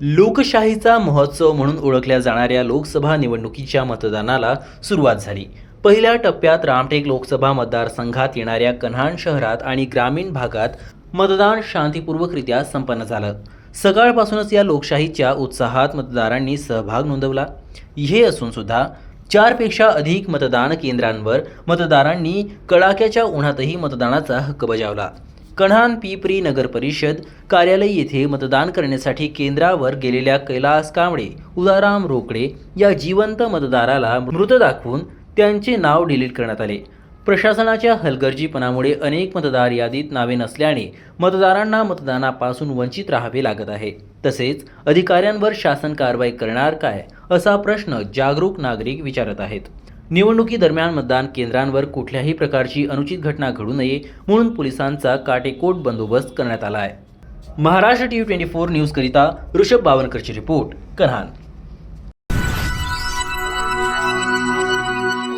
लोकशाहीचा महोत्सव म्हणून ओळखल्या जाणाऱ्या लोकसभा निवडणुकीच्या मतदानाला सुरुवात झाली. पहिल्या टप्प्यात रामटेक लोकसभा मतदारसंघात येणाऱ्या कन्हान शहरात आणि ग्रामीण भागात मतदान शांतीपूर्वकरित्या संपन्न झालं. सकाळपासूनच या लोकशाहीच्या उत्साहात मतदारांनी सहभाग नोंदवला. हे असून सुद्धा चारपेक्षा अधिक मतदान केंद्रांवर मतदारांनी कडाक्याच्या उन्हातही मतदानाचा हक्क बजावला. कणान पिपरी नगर परिषद कार्यालय येथे मतदान करण्यासाठी केंद्रावर गेलेल्या कैलास कांबळे उदाराम रोकडे या जिवंत मतदाराला मृत दाखवून त्यांचे नाव डिलीट करण्यात आले. प्रशासनाच्या हलगर्जीपणामुळे अनेक मतदार यादीत नावे नसल्याने मतदारांना मतदानापासून वंचित राहावे लागत आहे. तसेच अधिकाऱ्यांवर शासन कारवाई करणार काय असा प्रश्न जागरूक नागरिक विचारत आहेत. निवडणुकीदरम्यान मतदान केंद्रांवर कुठल्याही प्रकारची अनुचित घटना घडू नये म्हणून पोलिसांचा काटेकोट बंदोबस्त करण्यात आला आहे. Maharashtra T V twenty four न्यूजकरिता Rishabh बावनकरची रिपोर्ट कन्हान.